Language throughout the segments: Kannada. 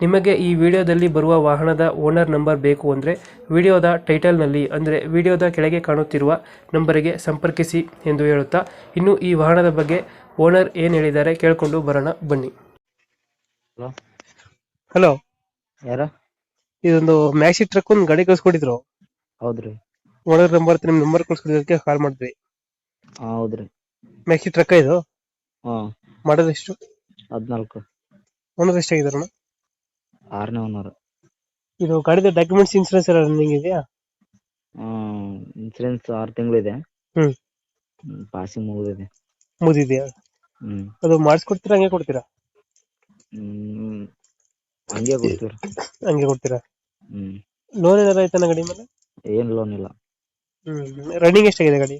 ನಿಮಗೆ ಈ ವಿಡಿಯೋದಲ್ಲಿ ಬರುವ ವಾಹನದ ಓನರ್ ನಂಬರ್ ಬೇಕು ಅಂದರೆ ವಿಡಿಯೋದ ಟೈಟಲ್ನಲ್ಲಿ ಅಂದರೆ ವಿಡಿಯೋದ ಕೆಳಗೆ ಕಾಣುತ್ತಿರುವ ನಂಬರಿಗೆ ಸಂಪರ್ಕಿಸಿ ಎಂದು ಹೇಳುತ್ತಾ ಇನ್ನು ಈ ವಾಹನದ ಬಗ್ಗೆ ಓನರ್ ಏನು ಹೇಳಿದ್ದಾರೆ ಕೇಳಿಕೊಂಡು ಬರೋಣ ಬನ್ನಿ. ಹಲೋ. ಹಲೋ. ಯಾರ? ಇದೊಂದು ಮ್ಯಾಕ್ಸಿ ಟ್ರಕ್ ಒಂದು ಗಾಡಿ ಕಳ್ಸ್ಕೊಟ್ಟಿದ್ರು ಹೌದ್ರಿ. ಓನರ್ ನಂಬರ್ ನಿಮ್ಮ ನಂಬರ್ ಕಳ್ಸ್ಕೊಟ್ಟಿದ್ದಕ್ಕೆ ಕಾಲ್ ಮಾಡಿದ್ವಿ. ಹಾ ಹೌದ್ರಿ. ಮ್ಯಾಕ್ಸಿ ಟ್ರಕ್ ಇದು? ಹಾ. ಮಾಡೋದು ಎಷ್ಟು? ಹದಿನಾಲ್ಕು. ಓನರ್ ಎಷ್ಟಾಗಿದಾರಣ ಆರನೇ ಓನರ್. ಇದು ಕಡಿದ ಡಾಕ್ಯುಮೆಂಟ್ಸ್ ಇನ್ಸೂರೆನ್ಸ್ ಎಲ್ಲ ರನ್ನಿಂಗ್ ಇದೆಯಾ? ಇನ್ಸೂರೆನ್ಸ್ ಆರು ತಿಂಗಳಿದೆ. ಹ್ಮ್. ಪಾಸಿಂಗ್ ಮುಗಿದಿದೆ. ಮುಗಿದಿದೆಯಾ? ಹ್ಮ್. ಅದು ಮಾಡಿಸ್ಕೊಡ್ತೀರಾ ಹಂಗೆ ಕೊಡ್ತೀರಾ? ಹ್ಮ್ ಹಂಗೆ ಕೊಡ್ತೀವ್ರಿ. ಹಂಗೆ ಕೊಡ್ತೀರಾ? ಹ್ಮ್. ಲೋನ್ ಏನಾರ ಐತನ ಗಡಿ ಮೇಲೆ? ಏನ್ ಲೋನ್ ಇಲ್ಲ. ಹ್ಮ್ ರನ್ನಿಂಗ್ ಎಷ್ಟಾಗಿದೆ ಗಾಡಿ?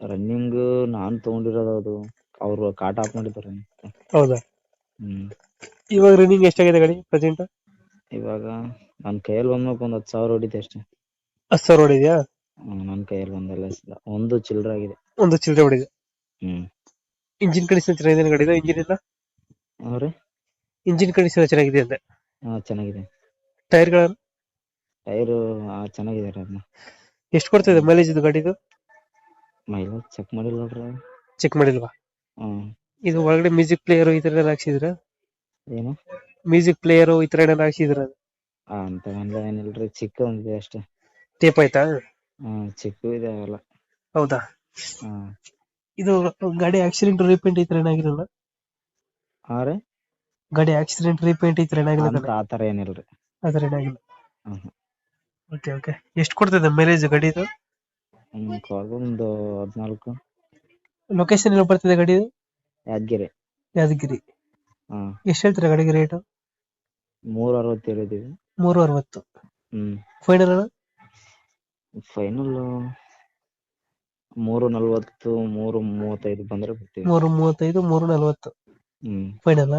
ರನ್ನಿಂಗ್ ನಾನ್ ತಗೊಂಡಿರೋದು ಅದು ಅವ್ರು ಕಾಟ್ ಆಫ್ ಮಾಡಿದ್ದಾರೆ. ಹೌದಾ? ಹ್ಮ್. ಇವಾಗ ರನ್ನಿಂಗ್ ಎಷ್ಟಾಗಿದೆ ಗಾಡಿ ಪ್ರೆಸೆಂಟ್ ಇವಾಗ ನನ್ ಕೈಯಲ್ಲಿ ಬಂದ್ಮೇಲೆ ಒಂದ್ ಹತ್ತು ಸಾವಿರ ಹೊಡಿತೆ ಅಷ್ಟೇ. ಹತ್ತು ಸಾವಿರ ಹೊಡಿದ್ಯಾ? ಹ್ಮ್ ನನ್ ಕೈಯಲ್ಲಿ ಒಂದೆಲ್ಲ ಒಂದು ಚಿಲ್ಲರೆ ಆಗಿದೆ. ಒಂದು ಚಿಲ್ಲರೆ ಹೊಡಿದೆ. ಹ್ಮ್. ಇಂಜಿನ್ ಕಂಡೀಷನ್ ಚೆನ್ನಾಗಿದೆ ಗಾಡಿ ಇಂಜಿನ್ ಇಲ್ಲ? ಅವ್ರಿ ಇಂಜಿನ್ ಕಂಡೀಷನ್ ಚೆನ್ನಾಗಿದೆ ಅಂದೆ? ಹಾ ಚೆನ್ನಾಗಿದೆ. ಟೈರ್ಗಳ ಟೈರು ಚೆನ್ನಾಗಿದೆ ರೀ ಅದನ್ನ. ಎಷ್ಟು ಕೊಡ್ತದೆ ಮೈಲೇಜ್ ಇದು ಗಾಡಿದು? ಮೈಲೇಜ್ ಚೆಕ್ ಮಾಡಿಲ್ಲ ನೋಡ್ರಿ. ಚೆಕ್ ಮಾಡಿಲ್ವಾ? ಹ್ಮ್. ಇದು ಒಳಗಡೆ ಮ್ಯೂಸಿಕ್ ಪ್ಲೇಯರ್ ಈ ತರ ಎಲ್ಲ ಹಾಕ್ಸಿದ್ರ ಏನು? ಮ್ಯೂಸಿಕ್ ಪ್ಲೇಯರ್ ಈ ತರ ಏನಾರ ಹಾಕ್ಸಿದ್ರ ಆ, ಅಂತ ಏನಿಲ್ರಿ ಚಿಕ್ಕ ಒಂದಿದೆ ಅಷ್ಟೇ. ಟೇಪ್ ಆಯ್ತಾ? ಹ್ಮ್ ಚಿಕ್ಕ ಇದೆ ಅವೆಲ್ಲ. ಹೌದಾ? ಹ್ಮ್ ಇದು ಗಾಡಿ ಆಕ್ಸಿಡೆಂಟ್ ರೀಪೇಂಟ್ ಈ ತರ ಏನಾಗಿರಲ್ಲ? ಹಾ ರೀ? ಗಾಡಿ ಆಕ್ಸಿಡೆಂಟ್ ರೀಪೇಂಟ್ ಈ ತರ ಏನಾಗಿಲ್ಲ ಅಂತ ಆತರ ಏನಿಲ್ರಿ. ಆ ತರ ಏನಾಗಿಲ್ಲ? ಹ್ಮ್ ಓಕೆ ಓಕೆ ಎಷ್ಟು ಕೊಡ್ತದೆ ಮೈಲೇಜ್ ಹ್ಮ್ ಕಾಲ್ ಒಂದು ಹದ್ನಾಲ್ಕು. ಲೊಕೇಶನ್ ಎಲ್ಲ ಬರ್ತದೆ ಗಾಡಿ ಯಾದಗಿರಿ. ಯಾದಗಿರಿ. ಹ್ಮ್. ಎಷ್ಟು ಹೇಳ್ತೀರಾ ಗಾಡಿಗೆ ರೇಟ್ ಮೂರ್ ಅರವತ್ತು ಹೇಳಿದೀವಿ ಮೂರು ಅರವತ್ತು ಹ್ಮ್. ಫೈನಲ್ ಫೈನಲ್ ಮೂರು ನಲ್ವತ್ತು ಮೂರು ಮೂವತ್ತೈದು ಬಂದ್ರೆ ಬರ್ತೀವಿ ಮೂರು ಮೂವತ್ತೈದು ಮೂರು ನಲವತ್ತು ಹ್ಮ್ ಫೈನಲ್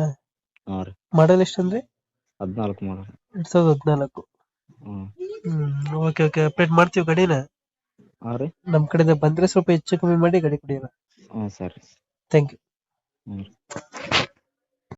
ಹಾ ರೀ. ಮಾಡಲ್ ಎಷ್ಟು ಅಂದ್ರೆ? ಹದ್ನಾಲ್ಕು ಮಾಡಲ್ ಎರಡ್ ಸಾವಿರದ ಹದಿನಾಲ್ಕು. ಹ್ಮ್. ಹ್ಮ್ ಓಕೆ ಓಕೆ ಅಪ್ಡೇಟ್ ಮಾಡ್ತೀವಿ ಗಾಡಿನ? ಹಾ ರೀ. ನಮ್ ಕಡೆಯಿಂದ ಬಂದ್ರೆ ಸ್ವಲ್ಪ ಹೆಚ್ಚು ಕಮ್ಮಿ ಮಾಡಿ ಗಾಡಿ ಕೊಡಿ ಹ್ಮ್ ಸರಿ. Thank you hmm.